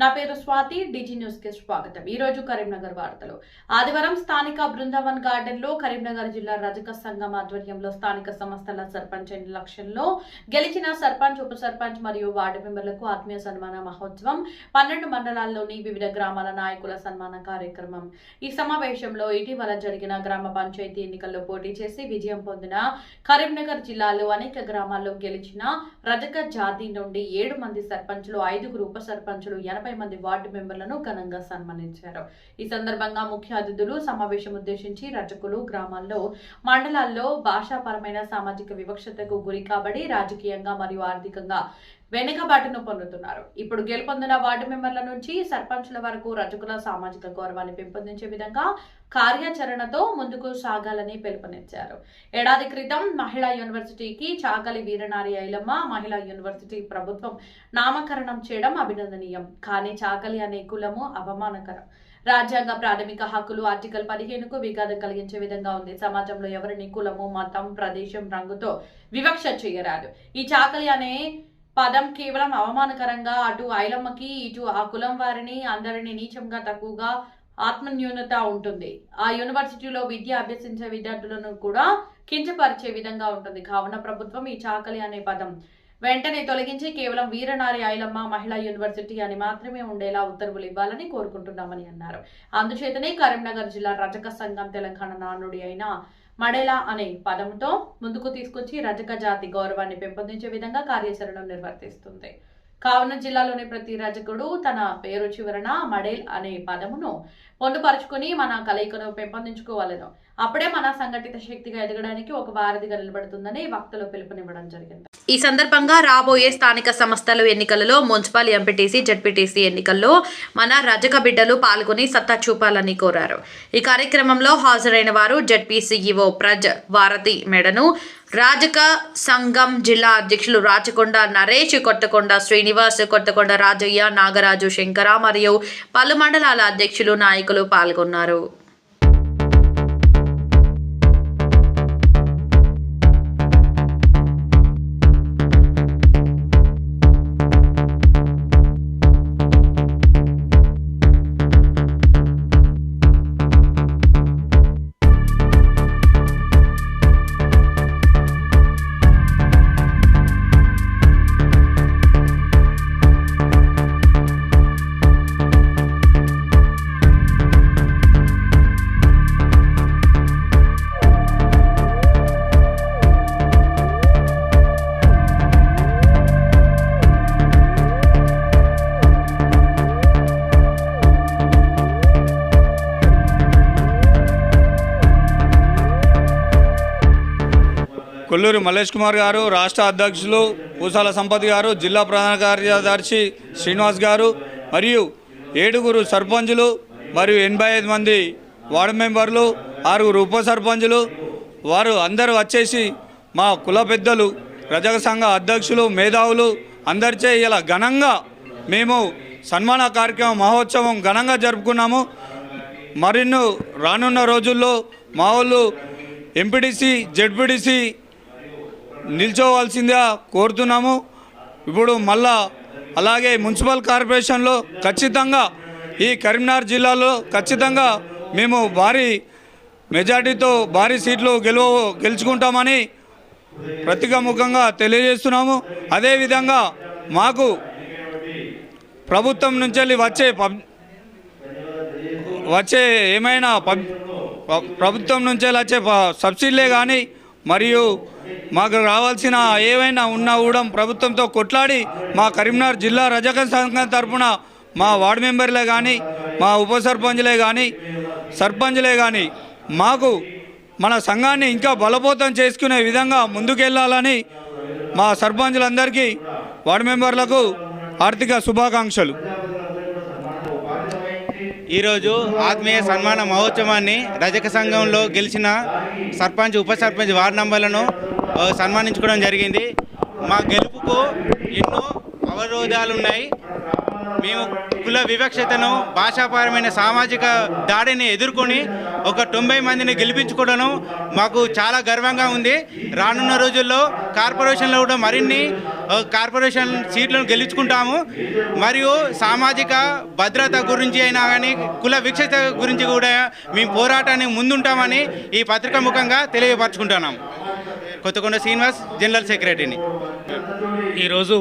నా పేరు స్వాతి డిజి న్యూస్కి స్వాగతం. ఈ రోజు కరీంనగర్ వార్తలు. ఆదివారం స్థానిక బృందావన్ గార్డెన్లో కరీంనగర్ జిల్లా రజక సంఘం ఆధ్వర్యంలో స్థానిక సంస్థల సర్పంచ్ లక్ష్యంలో గెలిచిన సర్పంచ్ ఉప సర్పంచ్ మరియు వార్డు మెంబర్లకు ఆత్మీయ సన్మాన మహోత్సవం. పన్నెండు మండలాల్లోని వివిధ గ్రామాల నాయకుల సన్మాన కార్యక్రమం. ఈ సమావేశంలో ఇటీవల జరిగిన గ్రామ పంచాయతీ ఎన్నికల్లో పోటీ చేసి విజయం పొందిన కరీంనగర్ జిల్లాలో అనేక గ్రామాల్లో గెలిచిన రజక జాతి నుండి ఏడు మంది సర్పంచులు ఐదుగురు ఉప సర్పంచులు ఎనభై మంది వార్డు మెంబర్లను ఘనంగా సన్మానించారు. ఈ సందర్భంగా ముఖ్య అతిథులు సమావేశం ఉద్దేశించి రచకులు గ్రామాల్లో మండలాల్లో భాషాపరమైన సామాజిక వివక్షతకు గురి కాబడి రాజకీయంగా మరియు ఆర్థికంగా వెనుకబాటును పొందుతున్నారు. ఇప్పుడు గెలుపొందిన వార్డు మెంబర్ల నుంచి సర్పంచుల వరకు రజకుల సామాజిక గౌరవాన్ని పెంపొందించే విధంగా కార్యాచరణతో ముందుకు సాగాలని పిలుపునిచ్చారు. ఏడాది క్రితం మహిళా యూనివర్సిటీకి చాకలి వీరనారి ఐలమ్మ మహిళా యూనివర్సిటీ ప్రభుత్వం నామకరణం చేయడం అభినందనీయం. కానీ చాకలి అనే కులము అవమానకరం. రాజ్యాంగ ప్రాథమిక హక్కులు ఆర్టికల్ పదిహేనుకు విఘాతం కలిగించే విధంగా ఉంది. సమాజంలో ఎవరిని కులము మతం ప్రదేశం రంగుతో వివక్ష చేయరాదు. ఈ చాకలి అనే పదం కేవలం అవమానకరంగా అటు ఐలమ్మకి ఇటు ఆ కులం వారిని అందరిని నీచంగా తక్కువగా ఆత్మన్యూనత ఉంటుంది. ఆ యూనివర్సిటీలో విద్య అభ్యసించే విద్యార్థులను కూడా కించపరిచే విధంగా ఉంటుంది. కావున ప్రభుత్వం ఈ చాకలి అనే పదం వెంటనే తొలగించి కేవలం వీరనారి ఐలమ్మ మహిళా యూనివర్సిటీ అని మాత్రమే ఉండేలా ఉత్తర్వులు ఇవ్వాలని కోరుకుంటున్నామని అన్నారు. అందుచేతనే కరీంనగర్ జిల్లా రజక సంఘం తెలంగాణ నానుడి అయిన మడేలా అనే పదంతో ముందుకు తీసుకొచ్చి రజక జాతి గౌరవాన్ని పెంపొందించే విధంగా కార్యాచరణ నిర్వర్తిస్తుంది. కావున జిల్లాలోని ప్రతి రజకుడు తన పేరు చివరన మడేల్ అనే పదమును పొందుపరుచుకుని మన కలయికను పెంపొందించుకోవాలను. అప్పుడే మన సంఘటిత శక్తిగా ఎదగడానికి ఒక వారధిగా నిలబడుతుందని వక్తలు పిలుపునివ్వడం జరిగింది. ఈ సందర్భంగా రాబోయే స్థానిక సంస్థల ఎన్నికలలో మున్సిపల్ ఎంపీటీసీ జడ్పీటీసీ ఎన్నికల్లో మన రజక బిడ్డలు పాల్గొని సత్తా చూపాలని కోరారు. ఈ కార్యక్రమంలో హాజరైన వారు జడ్పీసీఈఓ ప్రజ్ మెడను రాజక సంఘం జిల్లా అధ్యక్షులు రాచకొండ నరేష్ కొత్తకొండ శ్రీనివాస్ కొత్తకొండ రాజయ్య నాగరాజు శంకర మరియు పలు మండలాల అధ్యక్షులు నాయకులు పాల్గొన్నారు. కొల్లూరు మల్లేష్ కుమార్ గారు రాష్ట్ర అధ్యక్షులు పూసాల సంపత్ గారు జిల్లా ప్రధాన కార్యదర్శి శ్రీనివాస్ గారు మరియు ఏడుగురు సర్పంచులు మరియు ఎనభై ఐదు మంది వార్డు మెంబర్లు ఆరుగురు ఉప సర్పంచులు. వారు అందరూ వచ్చేసి మా కుల పెద్దలు రజక సంఘ అధ్యక్షులు మేధావులు అందరిచే ఇలా ఘనంగా మేము సన్మాన కార్యక్రమం మహోత్సవం ఘనంగా జరుపుకున్నాము. మరిన్నో రానున్న రోజుల్లో మా వాళ్ళు ఎంపీటీసీ జెడ్పీటీసీ నిల్చోవాల్సిందిగా కోరుతున్నాము. ఇప్పుడు మళ్ళా అలాగే మున్సిపల్ కార్పొరేషన్లో ఖచ్చితంగా ఈ కరీంనగర్ జిల్లాలో ఖచ్చితంగా మేము భారీ మెజార్టీతో భారీ సీట్లు గెలువ గెలుచుకుంటామని ప్రతికముఖంగా తెలియజేస్తున్నాము. అదేవిధంగా మాకు ప్రభుత్వం నుంచి వచ్చే పబ్ వచ్చే ఏమైనా పబ్ ప్రభుత్వం నుంచి వచ్చే సబ్సిడీలే కానీ మరియు మాకు రావాల్సిన ఏవైనా ఉన్నా కూడా ప్రభుత్వంతో కొట్లాడి మా కరీంనగర్ జిల్లా రజక సంఘం తరపున మా వార్డు మెంబర్లే కానీ మా ఉప సర్పంచ్లే కానీ సర్పంచ్లే కానీ మాకు మన సంఘాన్ని ఇంకా బలపోతం చేసుకునే విధంగా ముందుకెళ్ళాలని మా సర్పంచ్లందరికీ వార్డు మెంబర్లకు ఆర్థిక శుభాకాంక్షలు. ఈరోజు ఆత్మీయ సన్మాన మహోత్సవాన్ని రజక సంఘంలో గెలిచిన సర్పంచ్ ఉప సర్పంచ్ వార్డు నంబర్లను సన్మానించుకోవడం జరిగింది. మా గెలుపుకు ఎన్నో అవరోధాలు ఉన్నాయి మేము కుల వివక్షతను భాషాపరమైన సామాజిక దాడిని ఎదుర్కొని ఒక తొంభై మందిని గెలిపించుకోవడం మాకు చాలా గర్వంగా ఉంది. రానున్న రోజుల్లో కార్పొరేషన్లో కూడా మరిన్ని కార్పొరేషన్ సీట్లను గెలుచుకుంటాము. మరియు సామాజిక భద్రత గురించి అయినా కానీ కుల వివక్షత గురించి కూడా మేము పోరాటానికి ముందుంటామని ఈ పత్రిక ముఖంగా తెలియపరచుకుంటున్నాం. కొత్తకొండ శ్రీనివాస్ జనరల్ సెక్రటరీని. ఈరోజు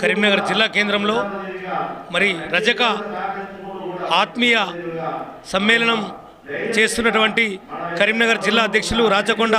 కరీంనగర్ జిల్లా కేంద్రంలో మరి రజక ఆత్మీయ సమ్మేళనం చేస్తున్నటువంటి కరీంనగర్ జిల్లా అధ్యక్షులు రాచకొండ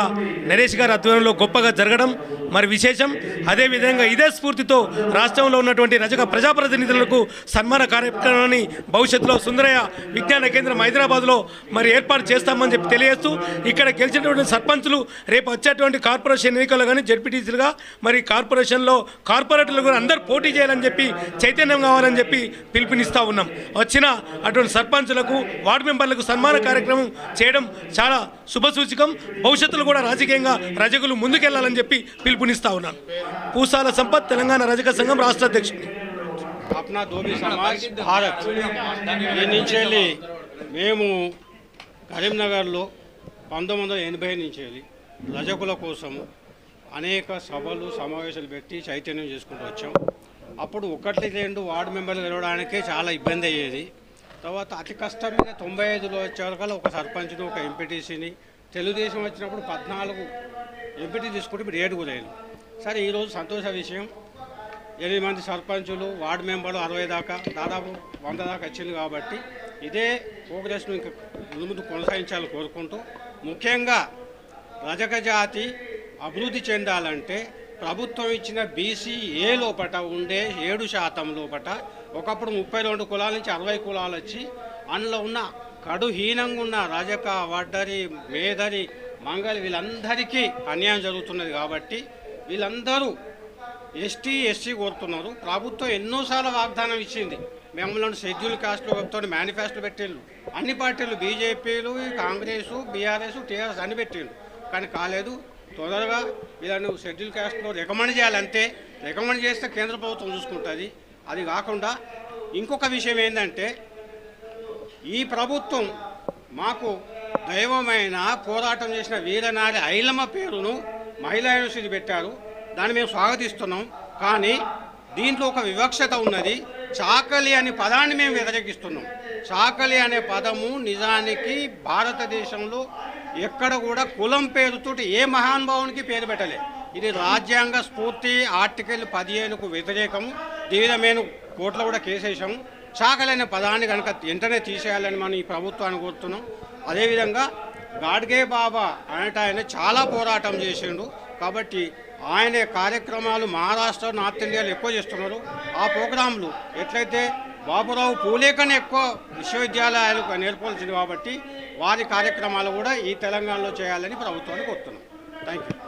నరేష్ గారి ఆధ్వర్యంలో గొప్పగా జరగడం మరి విశేషం అదేవిధంగా ఇదే స్ఫూర్తితో రాష్ట్రంలో ఉన్నటువంటి రజక ప్రజాప్రతినిధులకు సన్మాన కార్యక్రమాన్ని భవిష్యత్తులో సుందరయ్య విజ్ఞాన కేంద్రం హైదరాబాద్లో మరి ఏర్పాటు చేస్తామని చెప్పి తెలియజేస్తూ ఇక్కడ గెలిచినటువంటి సర్పంచులు రేపు వచ్చేటువంటి కార్పొరేషన్ ఎన్నికల్లో కానీ జడ్పీటీసీలుగా మరి కార్పొరేషన్లో కార్పొరేటర్లు కూడా అందరూ పోటీ చేయాలని చెప్పి చైతన్యం కావాలని చెప్పి పిలుపునిస్తూ ఉన్నాం. వచ్చిన అటువంటి సర్పంచులకు వార్డు మెంబర్లకు సన్మాన కార్యక్రమం చేయడం చాలా శుభసూచకం భవిష్యత్తులో కూడా రాజకీయంగా రజకులు ముందుకెళ్ళాలని చెప్పి పిలుపునిస్తా ఉన్నాను. పూసాల సంపత్ తెలంగాణ రజక సంఘం రాష్ట్ర అధ్యక్షుడు. మేము కరీంనగర్లో పంతొమ్మిది వందల ఎనభై నుంచి వెళ్ళి రజకుల కోసం అనేక సభలు సమావేశాలు పెట్టి చైతన్యం చేసుకుంటూ వచ్చాం. అప్పుడు ఒకటి రెండు వార్డు మెంబర్లు గెలవడానికే చాలా ఇబ్బంది అయ్యేది. తర్వాత అతి కష్టమైన తొంభై ఐదులో వచ్చేవరకల్లా ఒక సర్పంచ్ని ఒక ఎంపీటీసీని తెలుగుదేశం వచ్చినప్పుడు పద్నాలుగు ఎంపీటీ తీసుకుంటే ఇప్పుడు ఏడుగురు అయింది సరే ఈరోజు సంతోష విషయం. ఎనిమిది మంది సర్పంచులు వార్డు మెంబర్లు అరవై దాకా దాదాపు వంద దాకా వచ్చింది కాబట్టి ఇదే ప్రోగ్రెస్ను ఇంకా ముందు కొనసాగించాలని కోరుకుంటూ ముఖ్యంగా రజక జాతి అభివృద్ధి చెందాలంటే ప్రభుత్వం ఇచ్చిన బీసీ ఏ లోపట ఉండే ఏడు శాతం లోపట ఒకప్పుడు ముప్పై రెండు కులాల నుంచి అరవై కులాలు వచ్చి అందులో ఉన్న కడుహీనంగా ఉన్న రజక వడ్డరి మేదరి మంగళ వీళ్ళందరికీ అన్యాయం జరుగుతున్నది కాబట్టి వీళ్ళందరూ ఎస్టీ ఎస్సీ కోరుతున్నారు. ప్రభుత్వం ఎన్నోసార్లు వాగ్దానం ఇచ్చింది. మిమ్మల్ని షెడ్యూల్ కాస్ట్లో చెప్తాడు మేనిఫెస్టో పెట్టిండ్రు. అన్ని పార్టీలు బీజేపీలు కాంగ్రెస్ బీఆర్ఎస్ టీఆర్ఎస్ అన్ని పెట్టిండ్రు. కానీ కాలేదు. తొందరగా వీళ్ళని షెడ్యూల్ కాస్ట్లో రికమెండ్ చేయాలంటే రికమెండ్ చేస్తే కేంద్ర ప్రభుత్వం చూసుకుంటుంది. అది కాకుండా ఇంకొక విషయం ఏంటంటే ఈ ప్రభుత్వం మాకు దైవమైన పోరాటం చేసిన వీరనారి ఐలమ్మ పేరును మహిళా యూనివర్సిటీ పెట్టారు. దాన్ని మేము స్వాగతిస్తున్నాం. కానీ దీంట్లో ఒక వివక్షత ఉన్నది. చాకలి అనే పదాన్ని మేము వ్యతిరేకిస్తున్నాం. చాకలి అనే పదము నిజానికి భారతదేశంలో ఎక్కడ కూడా కులం పేరుతోటి ఏ మహానుభావునికి పేరు పెట్టలే. ఇది రాజ్యాంగ స్ఫూర్తి ఆర్టికల్ పదిహేనుకు వ్యతిరేకం దీని మేము కోర్టులో కూడా కేసేసాము అనే పదాన్ని కనుక వెంటనే తీసేయాలని మనం ఈ ప్రభుత్వాన్ని కోరుతున్నాం. అదేవిధంగా గాడ్గే బాబా అనేట ఆయన చాలా పోరాటం చేసిండు. కాబట్టి ఆయన కార్యక్రమాలు మహారాష్ట్ర నార్త్ ఇండియాలో ఎక్కువ చేస్తున్నారు. ఆ ప్రోగ్రాంలు ఎట్లయితే బాబురావు పూలే కన్నా ఎక్కువ విశ్వవిద్యాలయాలు నేర్పాల్సింది కాబట్టి వారి కార్యక్రమాలు కూడా ఈ తెలంగాణలో చేయాలని ప్రభుత్వాన్ని కోరుతున్నాం. Thank you